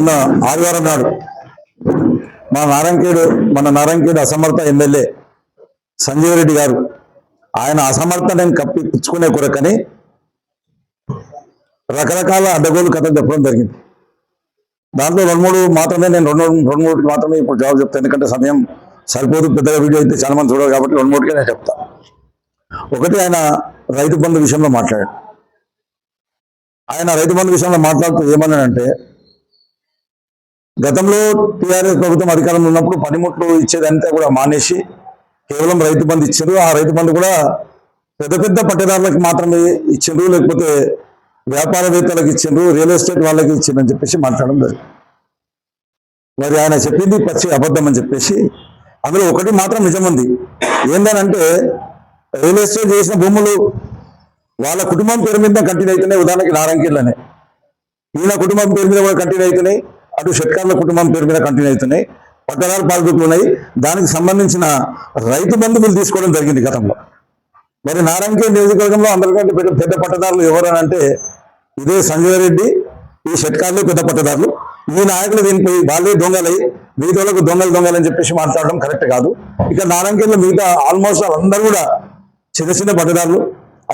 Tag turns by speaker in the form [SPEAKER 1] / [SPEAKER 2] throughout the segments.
[SPEAKER 1] మొన్న ఆదివారం నాడు మా నారాయణకేడు మన నారాయణకేడు అసమర్థ ఎమ్మెల్యే సంజీవ్ రెడ్డి గారు ఆయన అసమర్థతను కప్పిపుచ్చుకునే కొరకని రకరకాల అడ్డగోలు కథలు చెప్పడం జరిగింది. దాంట్లో రెండు మూడు మాత్రమే నేను రెండు రెండు మూడు మాత్రమే ఇప్పుడు జవాబు చెప్తాను ఎందుకంటే సమయం సరిపోదు పెద్దగా వీడియో అయితే చాలా మంది చూడరు కాబట్టి రెండు మూడుకే నేను చెప్తా. ఒకటి ఆయన రైతు బంధు విషయంలో మాట్లాడాడు. ఆయన రైతు బంధు విషయంలో మాట్లాడుతూ ఏమన్నాడంటే గతంలో టీఆర్ఎస్ ప్రభుత్వం అధికారంలో ఉన్నప్పుడు పనిముట్లు ఇచ్చేదంతా కూడా మానేసి కేవలం రైతు బంధు ఇచ్చారు. ఆ రైతు బంధు కూడా పెద్ద పెద్ద పట్టదారులకు మాత్రమే ఇచ్చిండ్రు లేకపోతే వ్యాపారవేత్తలకు ఇచ్చిండ్రు రియల్ ఎస్టేట్ వాళ్ళకి ఇచ్చిండ్రు అని చెప్పేసి మాట్లాడడం జరిగింది. మరి ఆయన చెప్పింది పచ్చి అబద్ధం అని చెప్పేసి. అందులో ఒకటి మాత్రం నిజం ఉంది. ఏందనంటే రియల్ ఎస్టేట్ చేసిన భూములు వాళ్ళ కుటుంబం పేరు మీద కంటిన్యూ అవుతున్నాయి. ఉదాహరణకి నారాయణకిళ్ళనే ఈయన కుటుంబం పేరు మీద కూడా కంటిన్యూ అవుతున్నాయి. అటు షట్కార్ల కుటుంబం పేరు మీద కంటిన్యూ అవుతున్నాయి. పట్టణాలు పాలకులు ఉన్నాయి దానికి సంబంధించిన రైతు బంధువులు తీసుకోవడం జరిగింది గతంలో. మరి నారాయణఖేడ్ నియోజకవర్గంలో అందరికంటే పెద్ద పెద్ద పట్టదారులు ఎవరని అంటే ఇదే సంజయ్ రెడ్డి ఈ షట్కార్లు పెద్ద పట్టదారులు. ఈ నాయకులు దీనిపై వాళ్ళే దొంగలై మిగతాలకు దొంగలు దొంగలు అని చెప్పేసి మాట్లాడడం కరెక్ట్ కాదు. ఇక నారాయణఖేడ్లో మిగతా ఆల్మోస్ట్ అందరూ కూడా చిన్న చిన్న పట్టదారులు.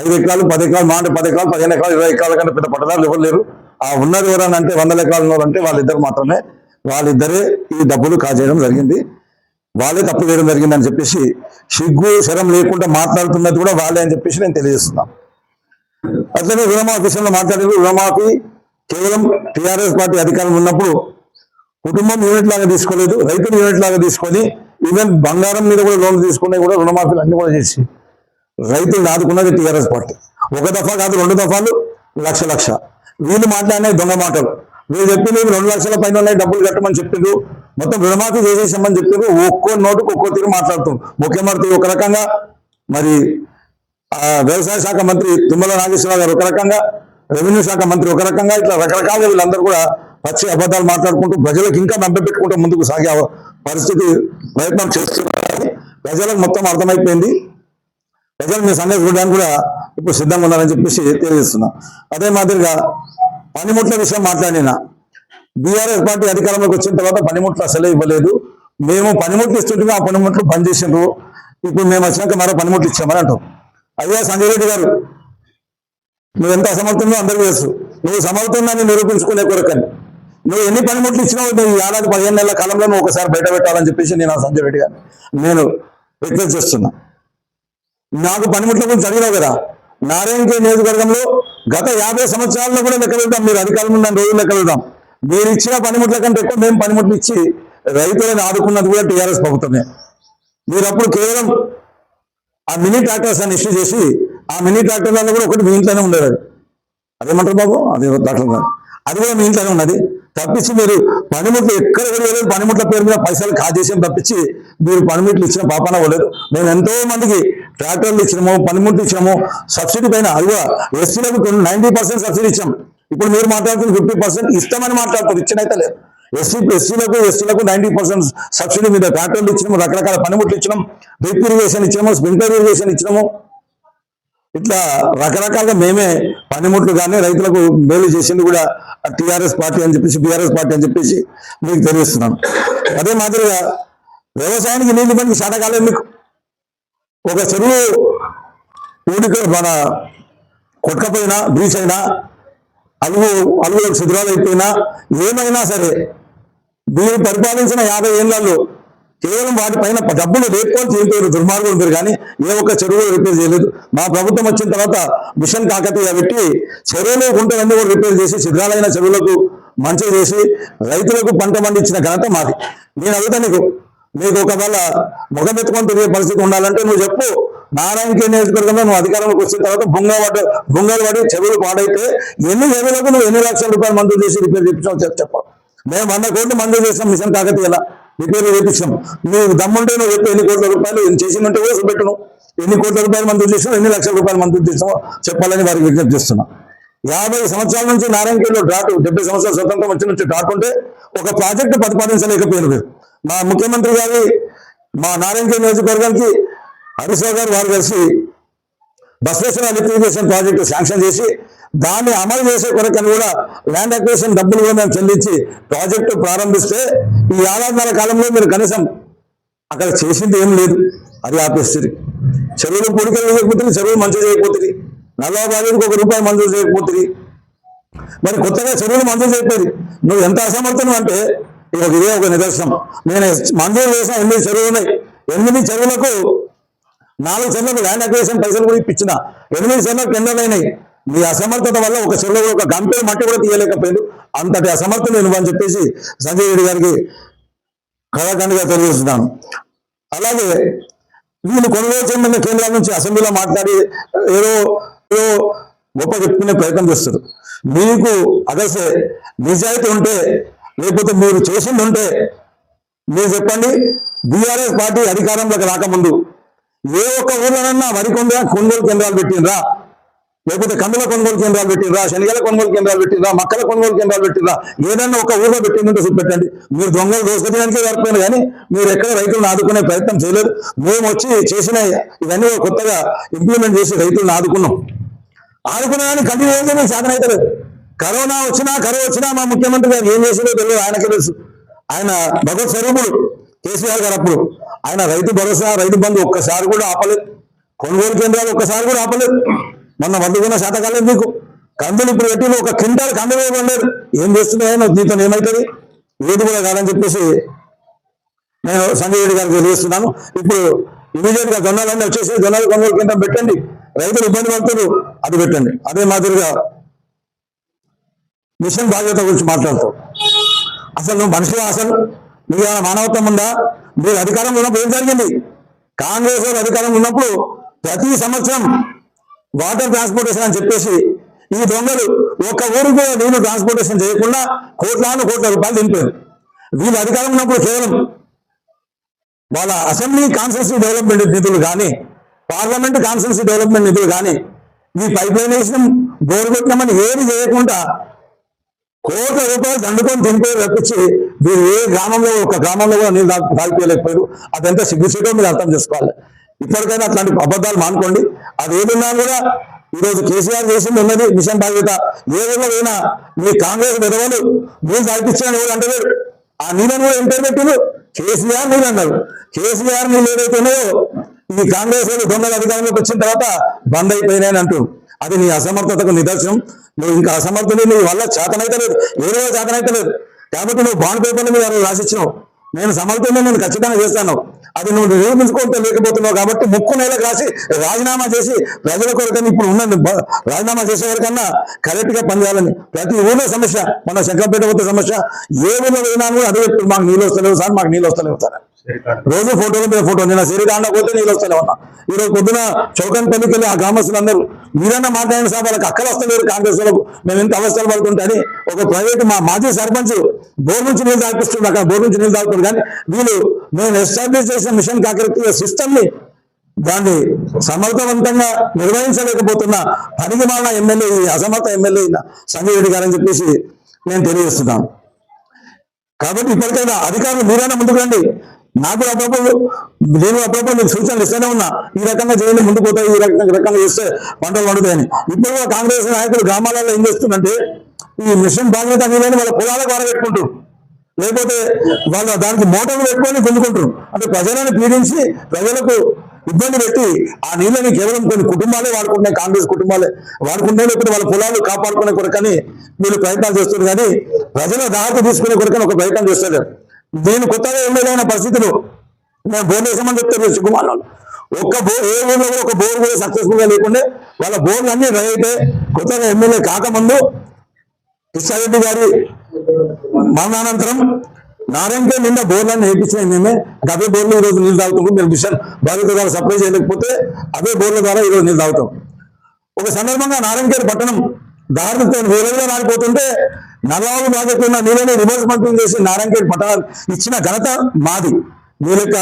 [SPEAKER 1] ఐదు ఎకరాలు పది ఎకరాలు మాట పది ఎకరాలు పదిహేను ఎకరాలు ఇరవై ఎకరాల కంటే పెద్ద పట్టదారులు ఎవరు లేరు. ఆ ఉన్నది ఎవరని అంటే వందల ఎకరాల అంటే వాళ్ళిద్దరు మాత్రమే. వాళ్ళిద్దరే ఈ డబ్బులు కాజేయడం జరిగింది. వాళ్ళే తప్పు చేయడం జరిగిందని చెప్పేసి సిగ్గు శరం లేకుండా మాట్లాడుతున్నది కూడా వాళ్ళే అని చెప్పేసి నేను తెలియజేస్తున్నాను అట్లనే రుణమాఫీ విషయంలో మాట్లాడేది. రుణమాఫీ కేవలం టీఆర్ఎస్ పార్టీ అధికారం ఉన్నప్పుడు కుటుంబం యూనిట్ లాగా తీసుకోలేదు రైతులు యూనిట్ లాగా తీసుకొని ఈవెన్ బంగారం మీద కూడా లోన్ తీసుకునే కూడా రుణమాఫీలు అన్ని కూడా చేసి రైతులు ఆదుకున్నది టీఆర్ఎస్ పార్టీ. ఒక దఫా కాదు రెండు దఫాలు లక్ష లక్ష. వీళ్ళు మాట్లాడిన దొంగ మాటలు. వీళ్ళు చెప్పింది రెండు లక్షల పైన ఉన్నాయి డబ్బులు కట్టమని చెప్పిండ్రు. మొత్తం రుణమాఫీ చేసేసామని చెప్పిండ్రు. ఒక్కో నోటుకు ఒక్కో తీరు మాట్లాడుతుంది. ముఖ్యమంత్రి ఒక రకంగా మరి ఆ వ్యవసాయ శాఖ మంత్రి తుమ్మల నాగేశ్వరరావు గారు ఒక రకంగా రెవెన్యూ శాఖ మంత్రి ఒక రకంగా ఇట్లా రకరకాలుగా వీళ్ళందరూ కూడా పచ్చి అబద్ధాలు మాట్లాడుకుంటూ ప్రజలకు ఇంకా నమ్మపెట్టుకుంటూ ముందుకు సాగే పరిస్థితి ప్రయత్నం చేస్తున్నారు. ప్రజలకు మొత్తం అర్థమైపోయింది. ప్రజలు మీ సంగతి చూడడానికి కూడా ఇప్పుడు సిద్ధంగా ఉన్నారని చెప్పేసి తెలియజేస్తున్నా. అదే మాదిరిగా పనిముట్ల విషయం మాట్లాడిన బీఆర్ఎస్ పార్టీ అధికారంలోకి వచ్చిన తర్వాత పనిముట్లు అసలే ఇవ్వలేదు. మేము పనిముట్లు ఇస్తుంటే ఆ పనిముట్లు బంద్ చేసిండ్రు ఇప్పుడు మేము వచ్చినాక మరో పనిముట్లు ఇచ్చామని అంటాం అయ్యా సంజయ్ రెడ్డి గారు నువ్వు ఎంత అసమర్థంగా అందరికీ తెలుసు. నువ్వు సమర్థున్నాన్ని నిరూపించుకునే కొరకని. నువ్వు ఎన్ని పనిముట్లు ఇచ్చినావు నువ్వు ఈ ఏడాది పదిహేను నెలల కాలంలో నువ్వు ఒకసారి బయట పెట్టాలని చెప్పేసి నేను ఆ సంజయ్ రెడ్డి గారు నేను రిక్వెస్ట్ చేస్తున్నా. నాకు పనిముట్ల గురించి చదివినావు కదా. నారాయణకే నియోజకవర్గంలో గత యాభై సంవత్సరాల్లో కూడా లెక్క వెళ్తాం మీరు అధికారులు ఉన్న రోజులు లెక్క వెళ్తాం మీరు ఇచ్చిన పనిముట్ల కంటే ఎక్కువ మేము పనిముట్లు ఇచ్చి రైతులను ఆదుకున్నది కూడా టీఆర్ఎస్ ప్రభుత్వమే. మీరు అప్పుడు కేవలం ఆ మినీ ట్రాక్టర్స్ అని ఇష్యూ చేసి ఆ మినీ ట్రాక్టర్లలో కూడా ఒకటి మీ ఇంట్లోనే ఉండేది అదేమంటారు బాబు? అది ట్రాక్టర్ అది కూడా మీ ఇంట్లోనే ఉన్నది. తప్పించి మీరు పనిముట్లు ఎక్కడ వెళ్ళలేదు పనిముట్ల పేరు మీద పైసలు కాజేసాం తప్పించి మీరు పనిముట్లు ఇచ్చిన పాపన పోలేదు. మేము ఎంతో మందికి ట్రాక్టర్లు ఇచ్చినాము పనిముట్లు ఇచ్చాము సబ్సిడీ పైన అది కూడా ఎస్సీలకు నైన్టీ పర్సెంట్ సబ్సిడీ ఇచ్చాం. ఇప్పుడు మీరు మాట్లాడుతున్న ఫిఫ్టీ పర్సెంట్ ఇస్తామని మాట్లాడుతారు ఇచ్చినైతే లేదు. ఎస్సీ ఎస్సీలకు ఎస్సీలకు నైన్టీ పర్సెంట్ సబ్సిడీ మీద ట్రాక్టర్లు ఇచ్చినాము రకరకాల పనిముట్లు ఇచ్చినాం డ్రిప్ ఇరిగేషన్ ఇచ్చినాము స్ప్రింక్లర్ ఇరిగేషన్ ఇచ్చినాము. ఇట్లా రకరకాలుగా మేమే పనిముట్లు కానీ రైతులకు మేలు చేసింది కూడా టిఆర్ఎస్ పార్టీ అని చెప్పేసి బీఆర్ఎస్ పార్టీ అని చెప్పేసి మీకు తెలియజేస్తున్నాను. అదే మాదిరిగా వ్యవసాయానికి నీళ్ళు మనకి శాతకాలం మీకు. ఒక చెరువు ఊడిక మన కొట్టకపోయినా బ్రీచ్ అయినా అలుగు అలుగులకు శిథిరాలు అయిపోయినా ఏమైనా సరే దీన్ని పరిపాలించిన యాభై ఏళ్ళలో కేవలం వాటిపైన డబ్బులు రేపుకొని చేయలేదు దుర్మార్గులు ఉంటారు కానీ ఏ ఒక్క చెరువు రిపేర్ చేయలేదు. మా ప్రభుత్వం వచ్చిన తర్వాత మిషన్ కాకతీయ పెట్టి చెరువులో గుంటలన్నీ కూడా రిపేర్ చేసి శిథిరాలైన చెరువులకు మంచి చేసి రైతులకు పంట పండించిన ఘనత మాది. నేను అడుగుతా నీకు నీకు ఒకవేళ ముఖం ఎత్తుకొని తిరిగే పరిస్థితి ఉండాలంటే నువ్వు చెప్పు నారాయణకే నియోజకవర్గంలో నువ్వు అధికారంలోకి వచ్చిన తర్వాత బొంగ పడ్డ బొంగలు పడి చెవులు పాడైతే ఎన్ని చెవులకు నువ్వు ఎన్ని లక్షల రూపాయలు మంజూరు చేసి రిపేర్ చేయించావు చెప్పు చెప్పు. మేము వంద కోట్లు మంజూరు చేసాం మిషన్ కాకతీయలా. రిపేర్ చేయించాం నువ్వు దమ్ముంటే నువ్వు చెప్పు ఎన్ని కోట్ల రూపాయలు చేసిందంటే కూడా చూపెట్టును. ఎన్ని కోట్ల రూపాయలు మంజూరు చేసావు ఎన్ని లక్షల రూపాయలు మంజూరు చేసావో చెప్పాలని వారికి విజ్ఞప్తి చేస్తున్నా. యాభై సంవత్సరాల నుంచి నారాయణకేలో డ్రాట్ డెబ్బై సంవత్సరాల స్వతంత్రం వచ్చిన నుంచి డ్రాట్ ఉంటే ఒక ప్రాజెక్టు ప్రతిపాదించలేకపోయిన మీరు మా ముఖ్యమంత్రి గారి మా నారాయణఖేడ్ నియోజకవర్గానికి హరీష్ గారు వారు కలిసి బసవేశ్వర లిక్విడేషన్ ప్రాజెక్టు శాంక్షన్ చేసి దాన్ని అమలు చేసే కొరకని కూడా ల్యాండ్ అక్వేషన్ డబ్బులు కూడా మేము చెల్లించి ప్రాజెక్టు ప్రారంభిస్తే ఈ ఏడాదిన్నర కాలంలో మీరు కనీసం అక్కడ చేసింది ఏం లేదు. అది ఆపేస్తుంది. చెరువులు పొడికలు చేయకపోతుంది చెరువులు మంచిగా చేయకపోతుంది. నలభై బాధ్యతకు ఒక రూపాయి మంజూరు చేయకపోతుంది. మరి కొత్తగా చెరువులు మంజూరు చేయకపోయింది. నువ్వు ఎంత అసమర్థం అంటే ఇక ఇదే ఒక నిదర్శనం. నేను మంజూరు చేసిన ఎనిమిది చెరువులు ఉన్నాయి. ఎనిమిది చెరువులకు నాలుగు చెరువులకు ల్యాండ్ అక్వేషన్ పైసలు కూడా ఇప్పించిన. ఎనిమిది చెరువులకు టెండర్లు అయినాయి. మీ అసమర్థత వల్ల ఒక చెరువులో ఒక గంపె మట్టి కూడా తీయలేకపోయాడు. అంతటి అసమర్థం నేను అని చెప్పేసి సంజయ్ రెడ్డి గారికి కళాఖండ్గా తెలియజేస్తున్నాను. అలాగే వీళ్ళు కొనుగోలు చేయమన్న కేంద్రాల నుంచి అసెంబ్లీలో మాట్లాడి ఏదో ఏదో గొప్ప చెప్పుకునే ప్రయత్నం చేస్తారు. మీకు అగసే నిజాయితీ ఉంటే లేకపోతే మీరు చేసింది ఉంటే మీరు చెప్పండి బీఆర్ఎస్ పార్టీ అధికారంలోకి రాకముందు ఏ ఒక్క ఊర్లోనన్నా వరి కొండ కొనుగోలు కేంద్రాలు పెట్టిండ్రా? లేకపోతే కందుల కొనుగోలు కేంద్రాలు పెట్టిండ్రా? శనగల కొనుగోలు కేంద్రాలు పెట్టిండ్రా? మక్కల కొనుగోలు కేంద్రాలు పెట్టిండ్రా? ఏదన్నా ఒక ఊర్లో పెట్టిందంటే చూపెట్టండి మీరు దొంగలు దోసుకొచ్చడానికే సరిపోయింది కానీ మీరు ఎక్కడ రైతులను ఆదుకునే ప్రయత్నం చేయలేదు. మేము వచ్చి చేసిన ఇవన్నీ కొత్తగా ఇంప్లిమెంట్ చేసి రైతులను ఆదుకున్నాం. ఆదుకున్నామని కంటిన్యూ చేస్తే మీకు సాధన అవుతలేదు కరోనా వచ్చినా కరో వచ్చినా మా ముఖ్యమంత్రి గారు ఏం చేసిందో తెలియదు. ఆయనకి తెలుసు. ఆయన భగవత్ స్వరూపుడు కేసీఆర్ గారు అప్పుడు. ఆయన రైతు భరోసా రైతు బంధు ఒక్కసారి కూడా ఆపలేదు. కొనుగోలు కేంద్రాలు ఒక్కసారి కూడా ఆపలేదు. మొన్న వండుకున్న శాతకాలం మీకు. కందులు ఇప్పుడు పెట్టిన ఒక క్వింటాల్ కందులు ఇవ్వలేదు. ఏం చేస్తున్నాయో నీతో ఏమవుతుంది ఏది కూడా కాదని చెప్పేసి నేను సంజయ్ రెడ్డి గారికి తెలియజేస్తున్నాను. ఇప్పుడు ఇమీడియట్గా జొన్నాలన్నీ వచ్చేసి జొన్నలు కొనుగోలు కేంద్రం పెట్టండి. రైతులు ఇబ్బంది పడుతున్నారు అది పెట్టండి. అదే మాదిరిగా మిషన్ బాధ్యత గురించి మాట్లాడతావు. అసలు నువ్వు మనిషి అసలు? నువ్వు ఏమైనా మానవత్వం ఉందా? మీరు అధికారంలో ఉన్నప్పుడు ఏం జరిగింది? కాంగ్రెస్ అధికారం ఉన్నప్పుడు ప్రతి సంవత్సరం వాటర్ ట్రాన్స్పోర్టేషన్ అని చెప్పేసి ఈ దొంగలు ఒక్క ఊరికి కూడా నీళ్ళు ట్రాన్స్పోర్టేషన్ చేయకుండా కోట్లాను కోట్ల రూపాయలు దింపారు. వీళ్ళు అధికారం ఉన్నప్పుడు కేవలం వాళ్ళ అసెంబ్లీ కాన్సెన్సీ డెవలప్మెంట్ నిధులు కానీ పార్లమెంట్ కాన్సెన్సీ డెవలప్మెంట్ నిధులు కానీ ఈ పైప్ లైన్ వేసినాం బోరు పెట్టినామని ఏది చేయకుండా కోట్ల రూపాయలు దండుకొని తింటే తప్పించి మీరు ఏ గ్రామంలో ఒక గ్రామంలో కూడా నీళ్ళు దాటిపోయలేకపోయారు అదంతా సిగ్గుచేటో మీరు అర్థం చేసుకోవాలి. ఇప్పటికైనా అట్లాంటి అబద్ధాలు మానుకోండి. అది ఏదున్నా కూడా ఈరోజు కేసీఆర్ చేసింది ఉన్నది మిషన్ బాధ్యత. ఏ ఊళ్ళో పోయినా మీ కాంగ్రెస్ విధవలు నీళ్ళు తాగిపించాలని ఎవరు అంటలేరు. ఆ నీళ్ళను కూడా ఎంత పెట్టిండు కేసీఆర్ నీళ్ళు అన్నారు. కేసీఆర్ నీళ్ళు ఏదైతే ఉన్నాయో ఈ కాంగ్రెస్ వాళ్ళు దొంగల అధికారంలోకి వచ్చిన తర్వాత బంద్ అయిపోయినాయని అంటూ అది నీ అసమర్థతకు నిదర్శనం. నువ్వు ఇంకా అసమర్థం నీ వల్ల చేతనైతే లేదు. ఏదో చేతనైతే లేదు. కాబట్టి నువ్వు బాండ్ పేపర్ల మీద రాసిచ్చినావు. నేను సమర్థంలో నేను ఖచ్చితంగా చేస్తాను. అది నువ్వు నిరూపించుకుంటూ లేకపోతున్నావు కాబట్టి ముక్కు నేలకు రాసి రాజీనామా చేసి ప్రజల కొరకని ఇప్పుడు ఉన్న రాజీనామా చేసేవారికన్నా కరెక్ట్గా పనిచేయాలని. ప్రతి ఊళ్ళో సమస్య. మన శంకరపేట పోతే సమస్య. ఏ ఊళ్ళో పోయినా కూడా అదే చెప్తుంది మాకు నీళ్ళు వస్తలేవు సార్ మాకు నీళ్ళు వస్తలేవు సార్. రోజు ఫోటోలు మీద ఫోటో నేను సిరికాండ పోతే నీళ్ళు వస్తలే ఉన్నా ఈరోజు పొద్దున చౌకన్ పెళ్ళికెళ్ళి ఆ గ్రామస్తులు అందరూ మీరన్నా మాట్లాడిన సార్ వాళ్ళకి అక్కలు వస్తలేరు కాంగ్రెస్ వాళ్ళకు. మేము ఎంత అవస్థలు పడుతుంటే ఒక ప్రైవేట్ మా మాజీ సర్పంచ్ బోర్ నుంచి నీళ్ళు తాగిపిస్తుంది అక్కడ బోర్ నుంచి నీళ్ళు తాగుతుంది కానీ వీళ్ళు మేము ఎస్టాబ్లిష్ చేసిన మిషన్ కాకరత్వ సిస్టమ్ని దాన్ని సమర్థవంతంగా నిర్వహించలేకపోతున్న పనికి మాలిన ఎమ్మెల్యే ఈ అసమర్థ ఎమ్మెల్యే అయిన సంజయ్ రెడ్డి గారని చెప్పేసి నేను తెలియజేస్తున్నాను. కాబట్టి ఇప్పటికైనా అధికారులు మీరైనా ముందుకు రండి. నాకు అప్పుడప్పుడు నేను అప్పుడప్పుడు మీకు సూచనలు ఇస్తూనే ఉన్నా. ఈ రకంగా చేయండి ముందుకు పోతాయి ఈ రకంగా రకంగా చేస్తే పంటలు పండుతాయని. ఇప్పుడు కాంగ్రెస్ నాయకులు గ్రామాలలో ఏం చేస్తుందంటే ఈ మిషన్ బాధ్యత నీళ్ళని వాళ్ళ పొలాలకు వారబెట్టుకుంటారు లేకపోతే వాళ్ళు దానికి మోటార్లు పెట్టుకొని పొందుకుంటారు అంటే ప్రజలను పీడించి ప్రజలకు ఇబ్బంది పెట్టి ఆ నీళ్ళని కేవలం కొన్ని కుటుంబాలే వాడుకుంటున్నాయి కాంగ్రెస్ కుటుంబాలే వాడుకుంటున్నాయి లేకపోతే వాళ్ళ పొలాలు కాపాడుకునే కొరకని వీళ్ళు ప్రయత్నాలు చేస్తున్నారు. కానీ ప్రజల దాహత తీసుకునే కొరకని ఒక ప్రయత్నం చేస్తారు నేను కొత్తగా ఎమ్మెల్యే అయిన పరిస్థితులు. నేను బోర్డు వేసామని చెప్తారు సుకుమార్ ఒక్క బోర్ ఏ ఊళ్ళో కూడా ఒక బోర్ కూడా సక్సెస్ఫుల్గా లేకుండే వాళ్ళ బోర్లు అన్ని రై అయితే కొత్తగా ఎమ్మెల్యే కాకముందు కృష్ణారెడ్డి గారి మరణానంతరం నారాయణకే నిన్న బోర్లన్నీ వేయించినాయి మేమే. అదే బోర్లు ఈ రోజు నీళ్ళు తాగుతాం మేము మిషన్ బాధ్యత ద్వారా సప్లై చేయలేకపోతే అదే బోర్ల ద్వారా ఈ రోజు నీళ్ళు తాగుతాం. ఒక సందర్భంగా నారాయణకేరి పట్టణం దారులతో వేరేగా రాలిపోతుంటే నల్లవాళ్ళు బాధ్యత నీళ్ళని రివర్స్ పంపింగ్ చేసి నారాయణఖేడ్ పట్టణాలు ఇచ్చిన ఘనత మాది. మీ యొక్క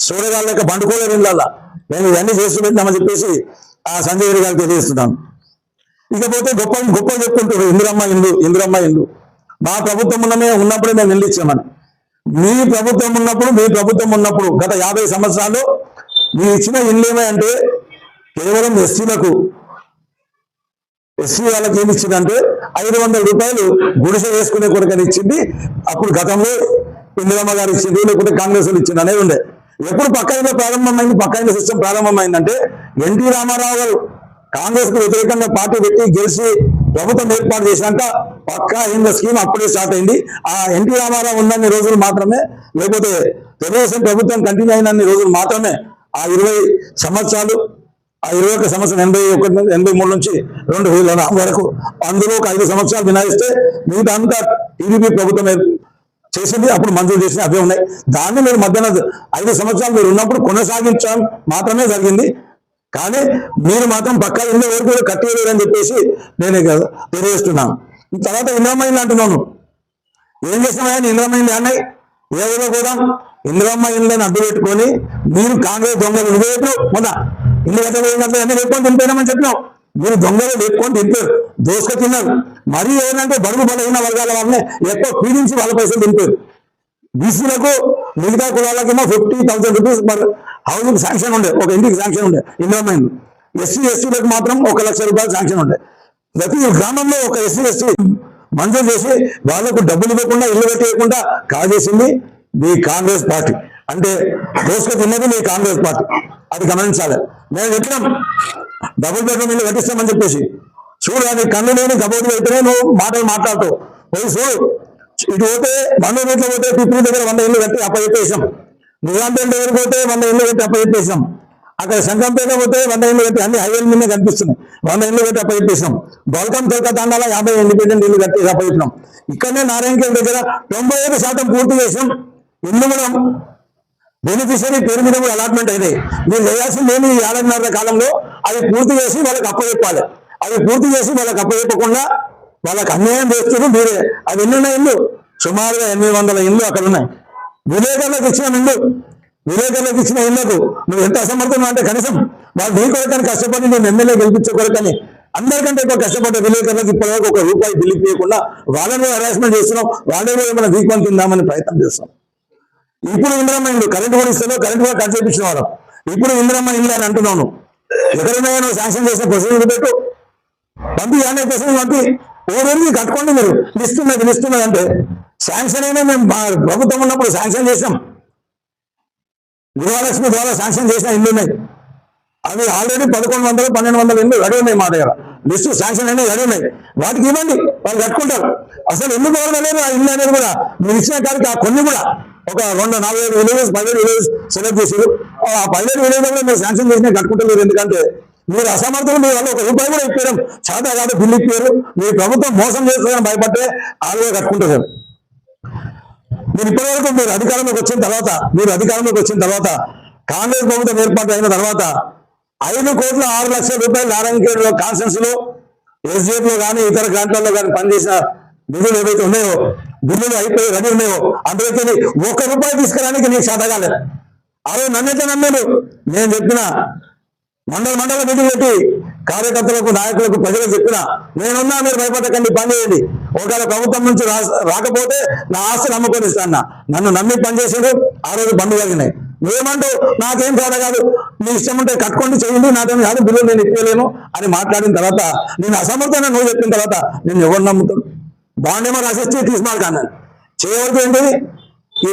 [SPEAKER 1] సూర్యగాల లెక్క బండుకోలే నీళ్ళల్లా నేను ఇవన్నీ చేస్తూ చెప్పేసి ఆ సంజయ్ గారికి తెలియజేస్తున్నాను. ఇకపోతే గొప్ప గొప్ప చెప్పుకుంటారు ఇందిరమ్మ ఇల్లు ఇందిరమ్మ ఇల్లు. మా ప్రభుత్వం ఉన్నమే ఉన్నప్పుడే మేము ఇల్లు ఇచ్చామని. మీ ప్రభుత్వం ఉన్నప్పుడు మీ ప్రభుత్వం ఉన్నప్పుడు గత యాభై సంవత్సరాలు మీ ఇచ్చిన ఇల్లు ఏమంటే కేవలం ఎస్సీలకు ఎస్సీ వాళ్ళకి ఏమి ఇచ్చిందంటే ఐదు వందల రూపాయలు గుడిసె వేసుకునే కొడుకని ఇచ్చింది. అప్పుడు గతంలో ఇందిరమ్మ గారు ఇచ్చింది లేకుంటే కాంగ్రెస్ వాళ్ళు ఇచ్చింది అనేది ఉండే. ఎప్పుడు పక్కన ప్రారంభమైంది పక్కైన సిస్టమ్ ప్రారంభమైందంటే ఎన్టీ రామారావు గారు కాంగ్రెస్కు వ్యతిరేకంగా పార్టీ పెట్టి గెలిచి ప్రభుత్వం ఏర్పాటు చేసినాక పక్కా అయింద స్కీమ్ అప్పుడే స్టార్ట్ అయింది. ఆ ఎన్టీ రామారావు ఉన్నన్ని రోజులు మాత్రమే లేకపోతే తెలుగుదేశం ప్రభుత్వం కంటిన్యూ అయినన్ని రోజులు మాత్రమే ఆ ఇరవై సంవత్సరాలు ఆ ఇరవై ఒక సంవత్సరం ఎనభై ఒకటి నుంచి- ఎనభై మూడు నుంచి రెండు వేల నాలుగు వరకు అందులో ఒక ఐదు సంవత్సరాలు వినాయిస్తే మిగతా అంతా టీడీపీ ప్రభుత్వం చేసింది. అప్పుడు మంజూరు చేసిన అవే ఉన్నాయి. దాన్ని మీరు మధ్యన ఐదు సంవత్సరాలు మీరు ఉన్నప్పుడు కొనసాగించడం మాత్రమే జరిగింది. కానీ మీరు మాత్రం పక్కా ఇల్లు వరకు కూడా కట్టేయలేరు అని చెప్పేసి నేను తెలియజేస్తున్నాను. తర్వాత ఇంద్రమైంది అంటున్నాను. ఏం చేసినామా ఇంద్రమైంది అన్నాయి ఏ కూడా ఇంద్రమ్మ ఇల్లని అడ్డు పెట్టుకొని మీరు కాంగ్రెస్ దొంగలు. నువ్వు మొన్న ఇల్లు కట్టలేదు లేకుండా లేపుకొని తింటామని చెప్పినావు? మీరు దొంగలు లేపుకొని తింటారు. దోసుక తిన్నారు. మరీ ఏంటంటే బరువు బలహీన వర్గాల వాళ్ళని ఎక్కువ పీడించి వాళ్ళ పైసలు తింటారు. బీసీలకు మిగతా కులాలకేమో fifty thousand rupees per housing sanction ఉండే. ఒక ఇంటికి శాంక్షన్ ఉండే. ఇంద్రమైంది ఎస్సీ ఎస్టీలకు మాత్రం ఒక లక్ష రూపాయలు శాంక్షన్ ఉండే. ప్రతి గ్రామంలో ఒక ఎస్సీ ఎస్టీ మంజూరు చేసి వాళ్ళకు డబ్బులు ఇవ్వకుండా ఇల్లు పెట్టేయకుండా కాజేసింది మీ కాంగ్రెస్ పార్టీ. అంటే దోసుకు తిన్నది మీ కాంగ్రెస్ పార్టీ. అది గమనించాలి. మేము చెప్పినాం డబుల్ బెడ్రూమ్ ఇల్లు కట్టిస్తామని చెప్పేసి. చూడు అది కన్ను లేని కబోర్డు పెడితేనే నువ్వు మాటలు మాట్లాడుతావు. పోయి చూడు. ఇటు పోతే వంద రోడ్లు పోతే పిప్పి దగ్గర వంద ఇల్లు కట్టి అప్పచెప్పేసాం నిజాంపేట దగ్గర పోతే వంద ఇల్లు కట్టి అప్పచెప్పేసాం అక్కడ శంకంపేట పోతే వంద ఇల్లు కట్టి అన్ని హైవేల మీద కనిపిస్తున్నాయి. వంద ఇల్లు కట్టి అప్పచెప్పేసాం గౌతమ్ కలకత్తాండాల యాభై ఇండిపెండెంట్ ఇల్లు కట్టి అప్పచెప్పినాం ఇక్కడనే నారాయణకేల్ దగ్గర తొంభై ఐదు శాతం పూర్తి చేసాం ఇల్లు కూడా బెనిఫిషియరీ పేరు మీద కూడా అలాట్మెంట్ అయితే మీరు చేయాల్సింది ఏమి? ఈ ఏడాదిన్నర కాలంలో అవి పూర్తి చేసి వాళ్ళకి అప్పచెప్పాలి అవి పూర్తి చేసి వాళ్ళకి అప్పచెప్పకుండా వాళ్ళకి అన్యాయం చేస్తారు మీరే. అవి ఎన్నున్నాయి ఇల్లు? సుమారుగా ఎనిమిది వందల ఇల్లు అక్కడ ఉన్నాయి. విలేకరులకు ఇచ్చిన ఇల్లు. విలేకరులకు ఇచ్చిన ఇళ్ళకు. నువ్వు ఎంత అసమర్థం అంటే కనీసం వాళ్ళు నీ కొరకని కష్టపడి నేను ఎమ్మెల్యే గెలిపించే కొరకని అందరికంటే ఎక్కువ కష్టపడ్డ విలేకరులకు ఇప్పటివరకు ఒక రూపాయి బిల్లు చేయకుండా వాళ్ళని హరాస్మెంట్ చేస్తున్నాం. వాళ్ళని ఏమైనా వీక్వన్ తిందామని ప్రయత్నం చేస్తున్నాం. ఇప్పుడు ఇందిరమ్మ ఇల్లు కరెంట్ కూడా ఇస్తాను కరెంట్ కూడా కట్ చేయించిన వాడు ఇప్పుడు ఇందిరమ్మ ఇల్లు అని అంటున్నాను. ఎక్కడైనా నువ్వు శాంక్షన్ చేసిన ప్రొసీజర్ పెట్టు. పంపి అనే ప్రశ్న పంపి. ఓడేది కట్టుకోండి మీరు. ఇస్తున్నది ఇస్తున్నది అంటే శాంక్షన్ అయినా మేము ప్రభుత్వం ఉన్నప్పుడు శాంక్షన్ చేసాం గృహలక్ష్మి ద్వారా శాంక్షన్ చేసిన ఇల్లు ఉన్నాయి. అవి ఆల్రెడీ పదకొండు వందలు పన్నెండు వందల ఇల్లు రెడీ ఉన్నాయి మా దగ్గర. లిస్టు శాంక్షన్ అనేది రెడీ ఉన్నాయి వాటికి ఇవ్వండి వాళ్ళు కట్టుకుంటారు. అసలు ఎందుకు లేదు ఆ ఇల్లు అనేది కూడా? మీరు ఇచ్చిన కాడికి ఆ కొన్ని కూడా. ఒక రెండు నలభై ఐదు విలేజెస్ పన్నెండు విలేజెస్ సెలెక్ట్ చేశారు. ఆ పన్నెండు విలేజ్ కూడా మీరు శాంక్షన్ చేసినా కట్టుకుంటలేరు. ఎందుకంటే మీరు అసమర్థులు మీ వల్ల ఒక రూపాయి కూడా ఇప్పారు చేత కాదు బిల్లు ఇప్పారు మీ ప్రభుత్వం మోసం చేస్తుందని భయపడితే ఆలుగా కట్టుకుంటారు మీరు ఇప్పటివరకు మీరు అధికారంలోకి వచ్చిన తర్వాత మీరు అధికారంలోకి వచ్చిన తర్వాత కాంగ్రెస్ ప్రభుత్వం ఏర్పాటు అయిన తర్వాత ఐదు కోట్ల ఆరు లక్షల రూపాయలు నారాయణఖేడ్లో కాన్సెన్స్లో ఎస్డిఎఫ్లో కానీ ఇతర గ్రాంట్లలో కానీ పనిచేసిన నిధులు ఏవైతే ఉన్నాయో బిల్లులు అయిపోయి రెడీ ఉన్నాయో అందులోకి ఒక్క రూపాయి తీసుకురానికి నీకు శాతగాలేదు అదే నన్నైతే నమ్మారు నేను చెప్పిన. మండల మండల మీటింగ్ పెట్టి కార్యకర్తలకు నాయకులకు ప్రజలకు చెప్పిన. నేనున్నా మీరు భయపడకండి పని చేయండి. ఒకవేళ ప్రభుత్వం నుంచి రా- రాకపోతే నా ఆస్తులు అమ్ముకొని ఇస్తాను నన్ను నమ్మి పనిచేసాడు ఆ రోజు బంధు కలిగినాయి. నువ్వేమంటూ? నాకేం కాదు కాదు. నీ ఇష్టం ఉంటే కట్టుకోండి చేయండి. నాతో కాదు బిల్లు నేను ఇప్పలేను అని మాట్లాడిన తర్వాత నేను అసమర్థన నువ్వు చెప్పిన తర్వాత నేను ఎవరు నమ్ముతాను? బాండ్ ఏమో రాసిస్తే తీసుమాడు కానీ చేయవరకు ఏంటి? ఈ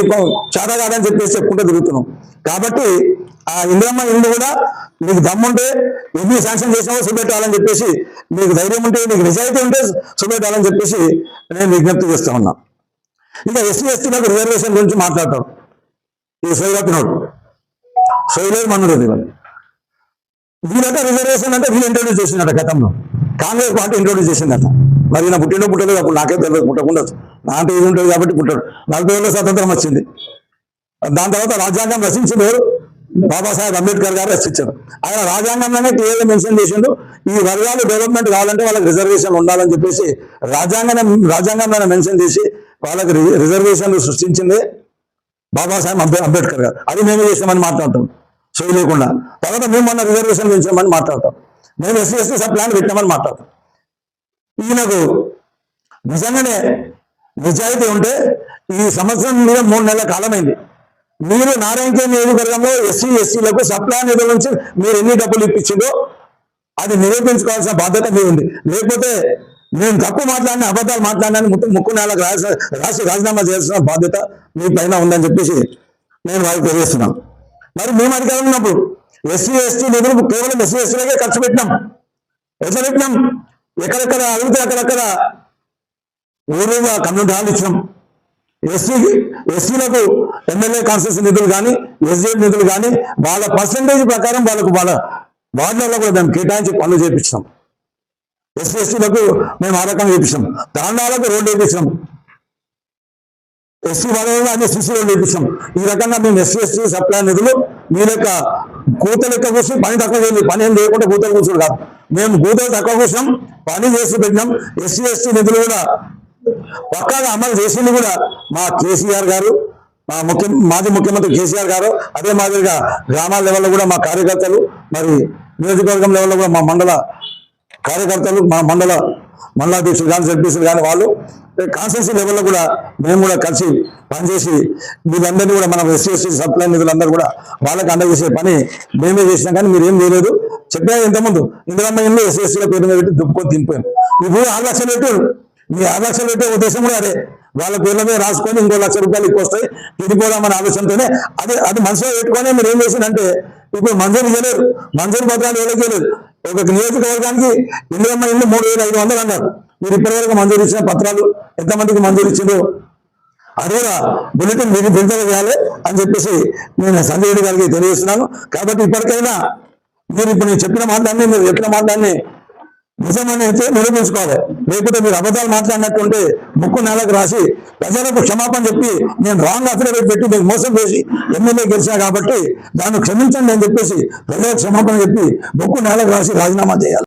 [SPEAKER 1] చేత కాదని చెప్పేసి చెప్పుకుంటూ తిరుగుతున్నాం. కాబట్టి ఆ ఇంద్రమ్మ ఇల్లు కూడా మీకు దమ్ముంటే ఎన్ని శాంక్షన్ చేసినావో చూపెట్టాలని చెప్పేసి మీకు ధైర్యం ఉంటే మీకు నిజాయితీ ఉంటే చూపెట్టాలని చెప్పేసి నేను విజ్ఞప్తి చేస్తా ఉన్నా. ఇంకా ఎస్సీ ఎస్టీలకు రిజర్వేషన్ గురించి మాట్లాడతాం ఈ సైరత్నోడు సైలేదు మన్నుడు ఇవన్నీ వీళ్ళంటే రిజర్వేషన్ అంటే వీళ్ళు ఇంట్రొడ్యూస్ చేసిందట గతంలో. కాంగ్రెస్ పార్టీ ఇంట్రొడ్యూస్ చేసిందట. మరి నా పుట్టినో పుట్టలేదు అప్పుడు నాకే తెలియదు పుట్టకుండా నాంటే ఇది ఉంటుంది కాబట్టి పుట్టాడు. నలభై ఏళ్ళ స్వతంత్రం వచ్చింది. దాని తర్వాత రాజ్యాంగం రచించింది ఎవరు? బాబాసాహెబ్ అంబేద్కర్ గారు రచించారు. ఆయన రాజ్యాంగంలోనే క్లియర్గా మెన్షన్ చేసిండు ఈ వర్గాలు డెవలప్మెంట్ కావాలంటే వాళ్ళకి రిజర్వేషన్ ఉండాలని చెప్పేసి రాజ్యాంగం రాజ్యాంగంలోనే మెన్షన్ చేసి వాళ్ళకి రిజర్వేషన్లు సృష్టించింది బాబాసాహెబ్ అంబే అంబేద్కర్ గారు. అది మేమే చేసామని మాట్లాడతాం. సో లేకుండా. తర్వాత మేము మొన్న రిజర్వేషన్ పెంచామని మాట్లాడతాం. మేము ఎస్సీ ఎస్టీ ప్లాన్ పెట్టామని మాట్లాడతాం. ఈయనకు నిజంగానే నిజాయితీ ఉంటే ఈ సంవత్సరం మీద మూడు నెలల కాలమైంది. మీరు నారాయణ నియోజకవర్గంలో ఎస్సీ ఎస్సీలకు సప్లా నిధుల నుంచి మీరు ఎన్ని డబ్బులు ఇప్పించిందో అది నిరూపించుకోవాల్సిన బాధ్యత మీ ఉంది. లేకపోతే నేను తప్పు మాట్లాడిన అబద్ధాలు మాట్లాడినాను ముక్కు ముక్కు నేలకు రాసి రాసి రాజీనామా చేయాల్సిన బాధ్యత మీ పైన ఉందని చెప్పేసి నేను వారికి తెలియజేస్తున్నాను. మరి మేము అధికారం ఉన్నప్పుడు ఎస్సీ ఎస్టీ నిధులు కేవలం ఎస్సీ ఎస్టీలకే ఖర్చు పెట్టినాం. ఎట్లా పెట్టినాం? ఎక్కడెక్కడ అడిగితే అక్కడక్కడ గౌరవంగా కన్ను హాల్ ఇచ్చినాం. ఎస్సీ ఎస్సీలకు ఎమ్మెల్యే కాన్స్టిట్యూషన్ నిధులు కానీ ఎస్జీఎల్ నిధులు కానీ వాళ్ళ పర్సంటేజ్ ప్రకారం వాళ్ళకు వాళ్ళ వార్డులలో కూడా మేము కేటాయించి పనులు చేపించాం ఎస్సీ ఎస్టీలకు మేము ఆ రకంగా చేపించాం తాండాలకు రోడ్డు వేపించాం ఎస్సీ వాళ్ళలో అనే సిసి రోడ్లు ఈ రకంగా మేము ఎస్సీ ఎస్సీ సప్లై నిధులు మీ లెక్క కూతలు లెక్క కూర్చొని పని తక్కువ చేయాలి పని ఏం లేకుండా కూతలు కూర్చోడు కాదు. మేము కూతలు తక్కువ కూర్చున్నాం పని చేసి పెట్టినాం. ఎస్సీ ఎస్టీ నిధులు కూడా పక్కాగా అమలు చేసింది కూడా మా కేసీఆర్ గారు మా ముఖ్య మాజీ ముఖ్యమంత్రి కేసీఆర్ గారు అదే మాదిరిగా గ్రామాల లెవెల్లో కూడా మా కార్యకర్తలు మరి నియోజకవర్గం లెవెల్లో కూడా మా మండల కార్యకర్తలు మా మండల మండలాధ్యక్షులు కానీ జడ్పీసీలు కానీ వాళ్ళు కాన్స్టిట్యూన్సీ లెవెల్లో కూడా మేము కూడా కలిసి పనిచేసి వీళ్ళందరినీ కూడా మనం ఎస్సీ ఎస్సీ సప్లై నిధులందరూ కూడా వాళ్ళకి అందజేసే పని మేమే చేసినాం కానీ మీరు ఏం చేయలేదు. చెప్పా ఇంతకుముందు ఇందులో ఇల్లు ఎస్సీ ఎస్సీల పేరు మీద పెట్టి దుప్పుకొని తినిపోయాం. ఇప్పుడు ఆరు లక్షలు పెట్టారు. మీ ఆరు లక్షలు పెట్టే ఉద్దేశం కూడా అదే. వాళ్ళ పేర్ల మీద రాసుకొని ఇంకో లక్ష రూపాయలు ఎక్కువ వస్తాయి. తిరిగిపోదామనే ఆలోచనతోనే అదే అది మనసులో పెట్టుకొని మీరు ఏం చేసిందంటే ఇప్పుడు మంజూరు చేయలేరు మంజూరు పత్రాలు ఎవరికి చేయలేదు ఒక నియోజకవర్గానికి ఇందిరమ్మ ఇల్లు మూడు వేల ఐదు వందలు అన్నారు. మీరు ఇప్పటివరకు మంజూరు ఇచ్చిన పత్రాలు ఎంతమందికి మంజూరు ఇచ్చిందో అది కూడా బులెటిన్ మీకు విడుదల చేయాలి అని చెప్పేసి నేను సంజయ్ గారికి తెలియజేస్తున్నాను. కాబట్టి ఇప్పటికైనా మీరు ఇప్పుడు నేను చెప్పిన మాటలన్నీ మీరు చెప్పిన మాటలన్నీ నిజమని అయితే నిరూపించుకోవాలి. లేకపోతే మీరు అబద్ధాలు మాట్లాడినట్టుంటే ముక్కు నెలకు రాసి ప్రజలకు క్షమాపణ చెప్పి నేను రాంగ్ అఫిడవిట్ పెట్టి మీకు మోసం చేసి ఎమ్మెల్యే గెలిచా కాబట్టి దాన్ని క్షమించండి అని చెప్పేసి ప్రజలకు క్షమాపణ చెప్పి ముక్కు నెలకు రాసి రాజీనామా చేయాలి.